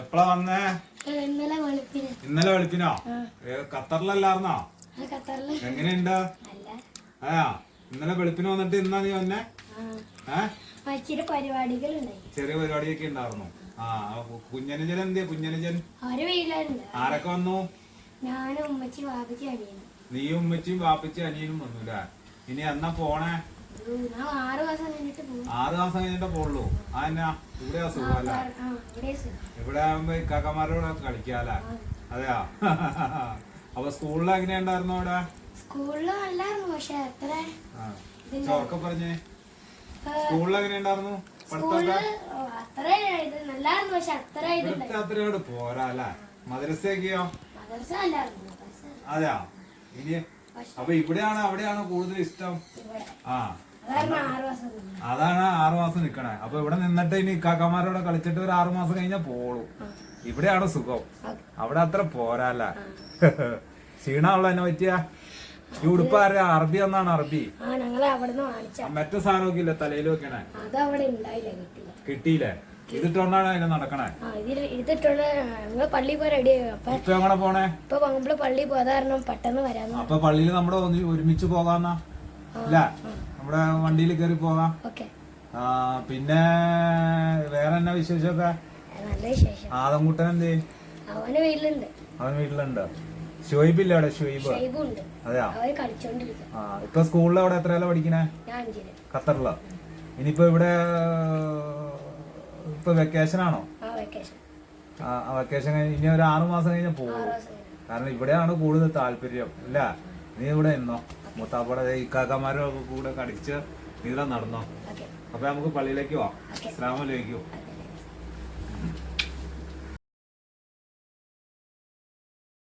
എപ്പളാ വന്നേ? ഇന്നലെ വെളുപ്പിന്. ഖത്തറിലല്ലാർന്നോ എങ്ങനെയുണ്ട്? അല്ല. ആ ഇന്നലെ വെളുപ്പിന് വന്നിട്ട് ഇന്നാ നീ വന്നെ? ചെറിയ പരിപാടിയൊക്കെ ഉണ്ടായിരുന്നു. ആ കുഞ്ഞനുജൻ എന്തിയാ? കുഞ്ഞനുജൻ ആരൊക്കെ വന്നു? നീ ഉമ്മച്ചിയും വാപ്പച്ചും അനിയനും. വന്നുല്ലേ ഇനി എന്നാ പോണേ? ആറ് മാസം കഴിഞ്ഞിട്ട് പോകും ആറ് മാസം കഴിഞ്ഞിട്ടേ പോളൂ ആ എന്നാ ഇവിടെ സുഖമല്ലേ? ഇവിടെ ആകുമ്പോ ഇക്കാക്കന്മാരോട് കളിക്കാല്ലേ? അതെയാ? അപ്പൊ സ്കൂളിൽ എങ്ങനെയുണ്ടായിരുന്നു അവിടെ? സ്കൂളിലും പക്ഷെ അത്ര. ചോർക്ക പറഞ്ഞേ സ്കൂളിൽ എങ്ങനെയുണ്ടായിരുന്നു ഉണ്ടായിരുന്നു? അത്രയോട് പോരാ അല്ലേ? മദ്രസയൊക്കെയോ? അതെയാ? ഇനി അപ്പൊ ഇവിടെയാണ് അവിടെയാണ് കൂടുതൽ ഇഷ്ടം? ആ. അതാണ് ആറു മാസം നിക്കണേ. അപ്പൊ ഇവിടെ നിന്നിട്ട് ഇനി ഇക്കാക്കന്മാരോടെ കളിച്ചിട്ട് ഒരു ആറു മാസം കഴിഞ്ഞാ പോളൂ. ഇവിടെയാണ് സുഖം. അവിടെ അത്ര പോരാല്ല. ക്ഷീണമുള്ള എന്നെ പറ്റിയ? ഈ ഉടുപ്പ് ആരാ? അറബി എന്നാണ് അറബി. മറ്റേ സാധനമൊക്കെ ഇല്ല തലയിൽ വെക്കണേ? കിട്ടിയില്ലേ. ഇതിട്ടോണ്ടാണ് അതിന് നടക്കണേ. പള്ളി ഇപ്പൊ എങ്ങനെ പോണേ? ഇപ്പൊ കാരണം പെട്ടെന്ന് വരാന്ന് അപ്പൊ പള്ളിയിൽ നമ്മുടെ ഒരുമിച്ച് പോകാന്നാ. ഇല്ല നമ്മുടെ വണ്ടിയിൽ കയറി പോകാം. പിന്നെ വേറെ എന്നാ വിശേഷമൊക്കെ? ആദംകുട്ടൻ എന്ത് അവൻ വീട്ടിലുണ്ട്. ഷുഹൈബ് ഇല്ല അവിടെ? ഷുഹൈബ് ഉണ്ട് അതെയാ? ആ ഇപ്പൊ സ്കൂളിൽ അവിടെ എത്രയല്ല പഠിക്കണേ? ഖത്തറിലോ? ഇനിയിപ്പോ ഇവിടെ ഇപ്പൊ വെക്കേഷൻ ആണോ? വെക്കേഷൻ കഴിഞ്ഞ് ഇനി ഒരു ആറു മാസം കഴിഞ്ഞാൽ പോകും കാരണം ഇവിടെയാണ് കൂടുതൽ താല്പര്യം. ഇല്ല നീ ഇവിടെ നിന്നോ? മുത്താപ്പടെ ഇക്കാക്കന്മാരൊക്കെ കൂടെ കടിച്ച് നീളം നടന്നോ? അപ്പൊ നമുക്ക് പള്ളിയിലേക്ക് പോവാം. അസ്സലാമു അലൈക്കും ഓക്കെ